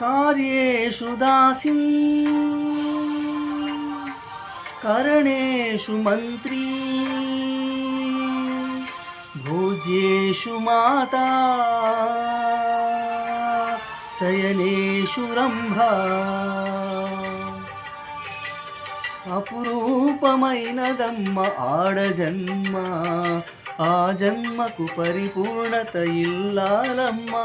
कार्येषु दासी करणेषु मन्त्री भोज्येषु माता శయనేషు రంభ అపురూపమైనదమ్మ ఆడజన్మ ఆ జన్మకు పరిపూర్ణత ఇల్లాలమ్మా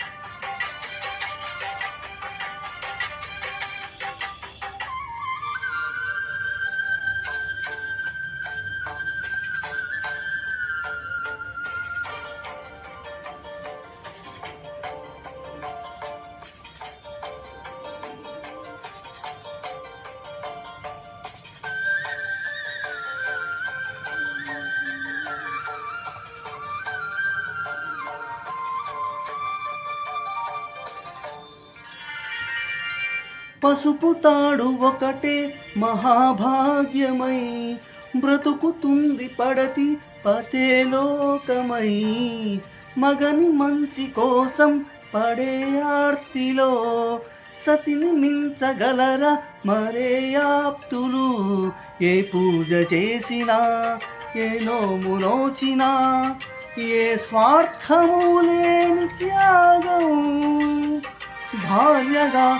పసుపు తాడు ఒకటే మహాభాగ్యమై బ్రతుకుతుంది పడతి పతేలోకమై మగని మంచి కోసం పడే ఆర్తిలో సతిని మించగలరా మరే ఆప్తులు? ఏ పూజ చేసినా ఏ నోము నోచినా ఏ స్వార్థము లేని త్యాగం. భార్యగా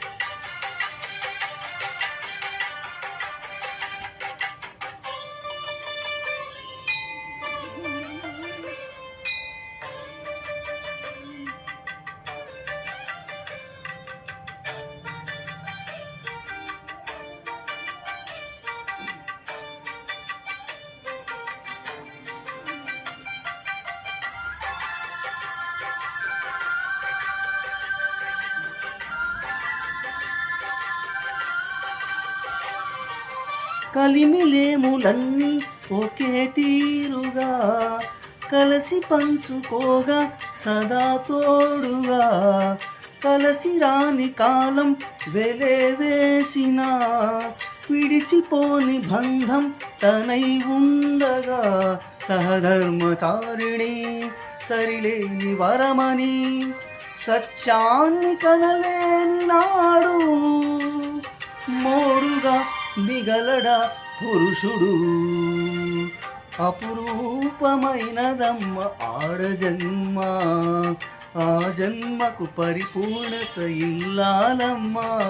కలిమిలేములన్నీ ఒకే తీరుగా కలసి పంచుకోగా సదా తోడుగా. కలసి రాని కాలం వెలే వేసిన విడిచిపోని బంధం తనై ఉండగా. సహధర్మచారిణి సరిలేని వరమని సత్యాన్ని కనలేని నాడు మోడుగా మిగలడా పురుషుడు. అపురూపమైనదమ్మ ఆడజన్మ. ఆ జన్మకు పరిపూర్ణత ఇల్లాలమ్మా.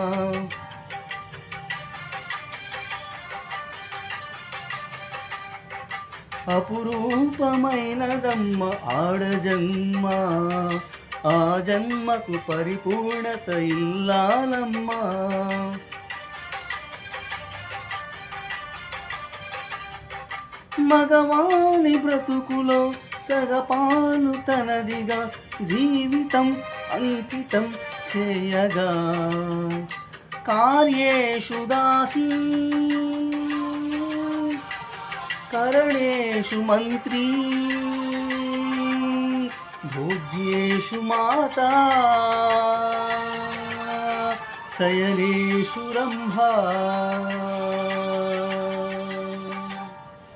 అపురూపమైనదమ్మ ఆడజన్మ. ఆ జన్మకు పరిపూర్ణత ఇల్లాలమ్మా. మగవాని బ్రతుకులో సగపాలు తనదిగా జీవితం అంకితం చేయగా. కార్యేషు దాసీ కరణేషు మంత్రీ భోజ్యేషు మాతా శయనేషు రంభా.